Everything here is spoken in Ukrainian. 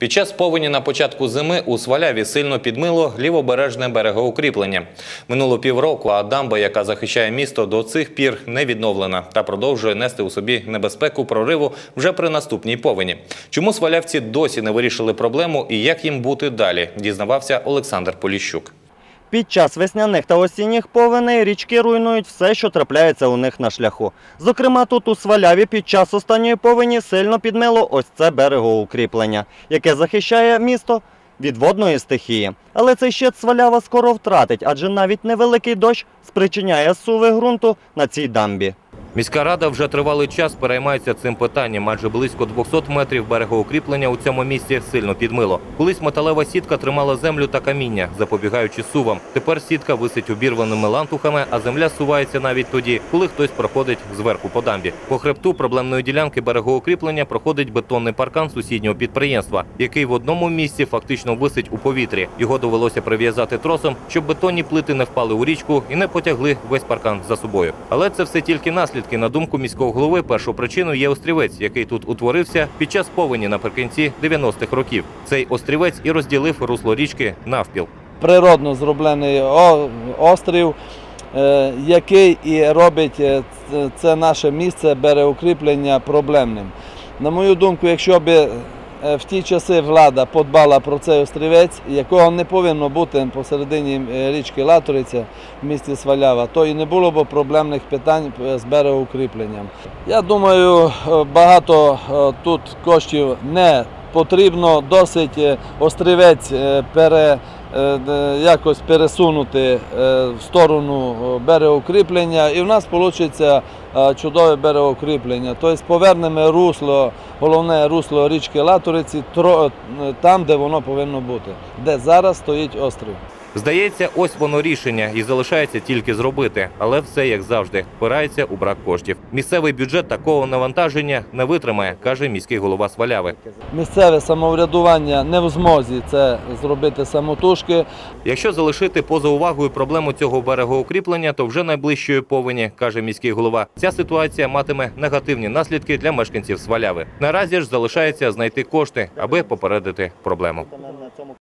Під час повені на початку зими у Сваляві сильно підмило лівобережне берегоукріплення. Минуло півроку, а дамба, яка захищає місто, до цих пір не відновлена та продовжує нести у собі небезпеку прориву вже при наступній повені. Чому свалявці досі не вирішили проблему і як їм бути далі, дізнавався Олександр Поліщук. Під час весняних та осінніх повеней річки руйнують все, що трапляється у них на шляху. Зокрема, тут у Сваляві під час останньої повені сильно підмило ось це берегоукріплення, яке захищає місто від водної стихії. Але цей щит Свалява скоро втратить, адже навіть невеликий дощ спричиняє суви ґрунту на цій дамбі. Міська рада вже тривалий час переймається цим питанням. Адже близько 200 метрів берегоукріплення у цьому місці сильно підмило. Колись металева сітка тримала землю та каміння, запобігаючи сувам. Тепер сітка висить обірваними лантухами, а земля сувається навіть тоді, коли хтось проходить зверху по дамбі. По хребту проблемної ділянки берегоукріплення проходить бетонний паркан сусіднього підприємства, який в одному місці фактично висить у повітрі. Його довелося прив'язати тросом, щоб бетонні плити не впали у річку і не потягли весь паркан за собою. Але це все тільки наслідки. На думку міського голови, першу причину є острівець, який тут утворився під час повені наприкінці 90-х років. Цей острівець і розділив русло річки навпіл. природно зроблений острів, е, який і робить е, це наше місце береукріплення проблемним. На мою думку, якщо б е, в ті часи влада подбала про цей острівець, якого не повинно бути посередині е, річки Латориця в місті Свалява, то і не було б проблемних питань е, з берегоукріпленням. Я думаю, е, багато е, тут коштів не потрібно, досить е, острівець е, пере е, якось пересунути е, в сторону береукріплення, і в нас вийде чудове берегоукріплення. Тобто повернемо русло, головне русло річки Латориці е, там, де воно повинно бути, де зараз стоїть острів. Здається, ось воно рішення, і залишається тільки зробити. Але все як завжди впирається у брак коштів. Місцевий бюджет такого навантаження не витримає, каже міський голова Сваляви. Місцеве самоврядування не в змозі це зробити самотужки. Якщо залишити поза увагою проблему цього берегоукріплення, то вже найближчої повені, каже міський голова, ця ситуація матиме негативні наслідки для мешканців Сваляви. Наразі ж залишається знайти кошти, аби попередити проблему.